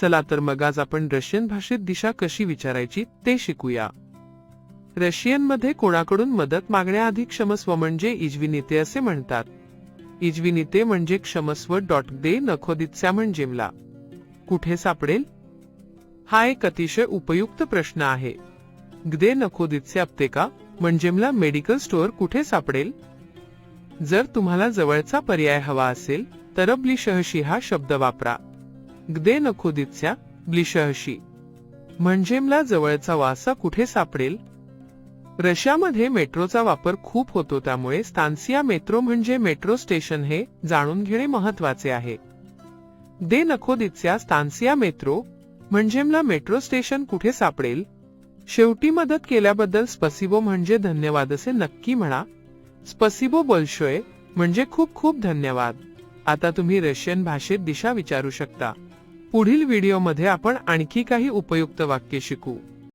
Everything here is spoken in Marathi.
चला तर मग आज आपण रशियन भाषेत दिशा कशी विचारायची ते शिकूया. रशियनमध्ये कोणाकडून मदत मागण्याआधी क्षमस्व म्हणजे इजविनिते असे म्हणतात. इजविनिते म्हणजे क्षमस्व डॉट दे नखोदित्स्या म्हणजेमला. कुठे सापडेल? हा एक अतिशय उपयुक्त प्रश्न आहे. गदे आपते का म्हणजेमला मेडिकल स्टोअर कुठे सापडेल? जर तुम्हाला जवळचा पर्याय हवा असेल तर ब्लिशहशी हा शब्द वापरा. गदे नखोदित्स्या ब्लिशहशी म्हणजे मला जवळचा वासा कुठे सापडेल? रशियामध्ये मेट्रोचा वापर खूप होतो त्यामुळे स्थानसिया मेट्रो म्हणजे मेट्रो स्टेशन हे जाणून घेणे महत्त्वाचे आहे. दे नखोदित्स्या स्थानसिया मेट्रो म्हणजे मला मेट्रो स्टेशन कुठे सापडेल? शेवटी मदत केल्याबद्दल स्पसिबो म्हणजे धन्यवाद असे नक्की म्हणा. स्पसिबो बोलशोय म्हणजे खूप खूप धन्यवाद. आता तुम्ही रशियन भाषेत दिशा विचारू शकता. पुढील व्हिडिओमध्ये आपण आणखी काही उपयुक्त वाक्य शिकू.